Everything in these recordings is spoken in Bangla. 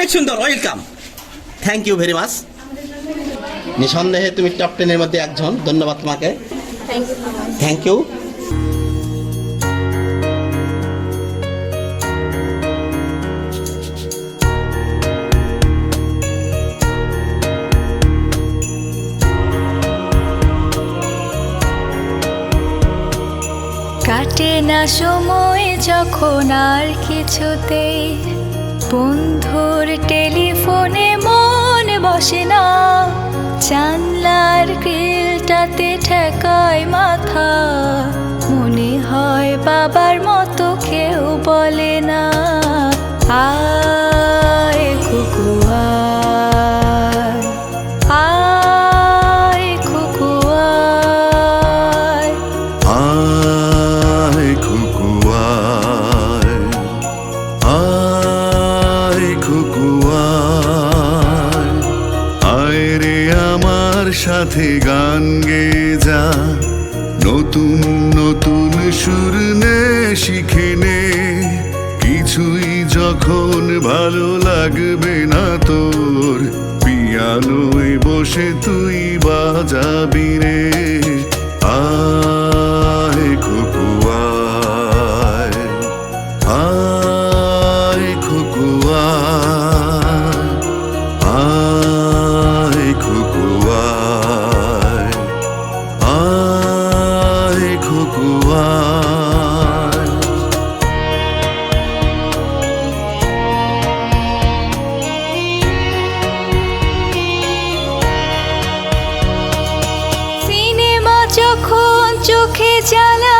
অনেক সুন্দর welcome thank you very much নিঃসন্দেহে তুমি টপ টেনের মধ্যে একজন, ধন্যবাদ তোমাকে। থ্যাংক ইউ কাটে না সময় যখন আর কিছুতেই বন্ধুর টেলিফোনে মন বসে না। জানলার গ্রিলটাতে ঠেকায় মাথা। মনে হয় বাবার মতো কেউ বলে না। আয় গান গে যা। নতুন নতুন সুর নে, শিখে নে। কিছুই যখন ভালো লাগবে না তোর, পিয়ানোয় বসে তুই বাজাবি রে। যখন চোখে জ্বালা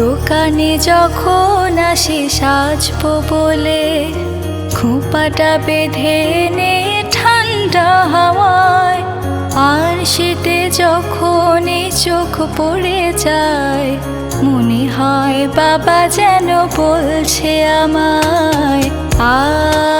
দোকানে যখন আসি সাজবো বলে, খোঁপাটা বেঁধে নে ঠান্ডা হাওয়ায়। আর শীতে যখন চোখ পড়ে যায়, মনে হয় বাবা যেন বলছে আমায় আয়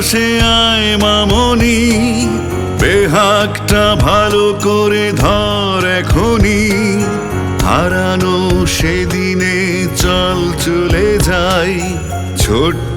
পাশে আয় মামনি বেহাকটা ভালো করে ধর এখনি হারানো সেদিনে চল চলে যায় ছোট